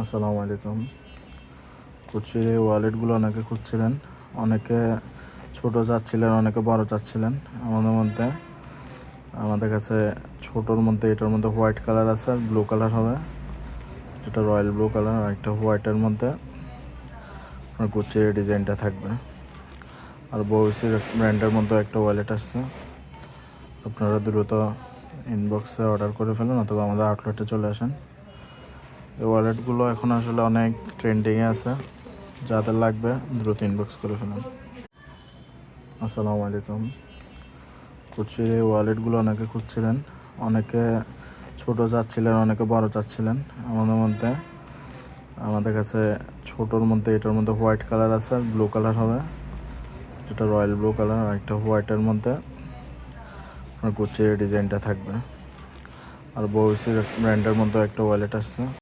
আসসালামু আলাইকুম। কুচির ওয়ালেটগুলো অনেকে খুঁজছিলেন, অনেকে ছোট চাচ্ছিলেন, অনেকে বড় চাচ্ছিলেন। আমাদের মধ্যে, আমাদের কাছে ছোটোর মধ্যে, এটার মধ্যে হোয়াইট কালার আছে আর ব্লু কালার হবে। এটা রয়্যাল ব্লু কালার, আর একটা হোয়াইটের মধ্যে আপনার কুচির ডিজাইনটা থাকবে। আর বউসির ব্র্যান্ডের মধ্যে একটা ওয়ালেট আসছে। আপনারা দ্রুত ইনবক্সে অর্ডার করে ফেলুন, অথবা আমাদের আউটলেটে চলে আসেন। এই ওয়ালেটগুলো এখন আসলে অনেক ট্রেন্ডিংয়ে আছে। যাদের লাগবে দ্রুত ইনবক্স করে ফেলুন আসসালামু আলাইকুম। কুচির ওয়ালেটগুলো অনেকে খুঁজছিলেন, অনেকে ছোট চাচ্ছিলেন, অনেকে বড় চাচ্ছিলেন। আমাদের মধ্যে, আমাদের কাছে ছোটোর মধ্যে, এটার মধ্যে হোয়াইট কালার আছে আর ব্লু কালার হবে। এটা রয়্যাল ব্লু কালার আর একটা হোয়াইটের মধ্যে আপনার কুচির ডিজাইনটা থাকবে। আর বউসির ব্র্যান্ডের মধ্যে একটা ওয়ালেট আসছে।